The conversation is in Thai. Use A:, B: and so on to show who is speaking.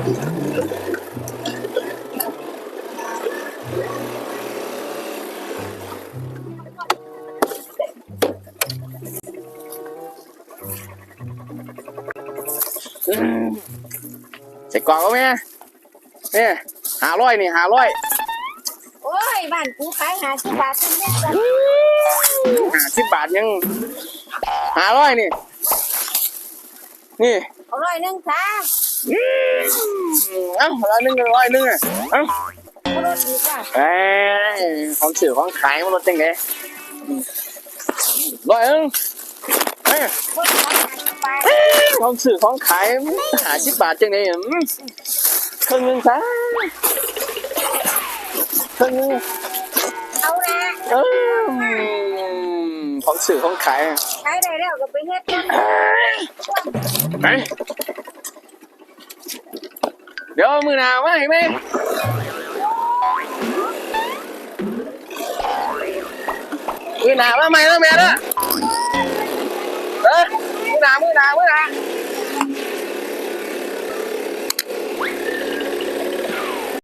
A: อืมใส่กล่องก็แม่เนี่ยหาร้อยนี่หาร้อย
B: โอ้ยบ้านกูขายหาสิบบาทเป็นเม็ดละ
A: หาสิบบาทยังหาร้อยนี่ นี่
B: เอาร้อยหนึ่งจ้า
A: อืม เอ้าร้อยหนึ่งก็ร้อยหนึ่งอะเอ้า
B: เอารถดีกว่า
A: เอ้ยของสื่อของขายมันลดจังไงร้อยหนึงเอ้ย
B: คนขายหาสิบบาท
A: ของสื่อของขายหาสิบบาทจังไงอืมครึ่งหนึงซะครึ่งหนึง
B: เอาละ
A: เออของสื่อของขาย
B: ขายได้แล้วก็ไปเฮ็ดกัน
A: เดี๋ยวมือหนาวมาเห็นไหมมือหนาวมาไหมแล้วแม่ละเออมือหนาวมือหนาวมือหนาว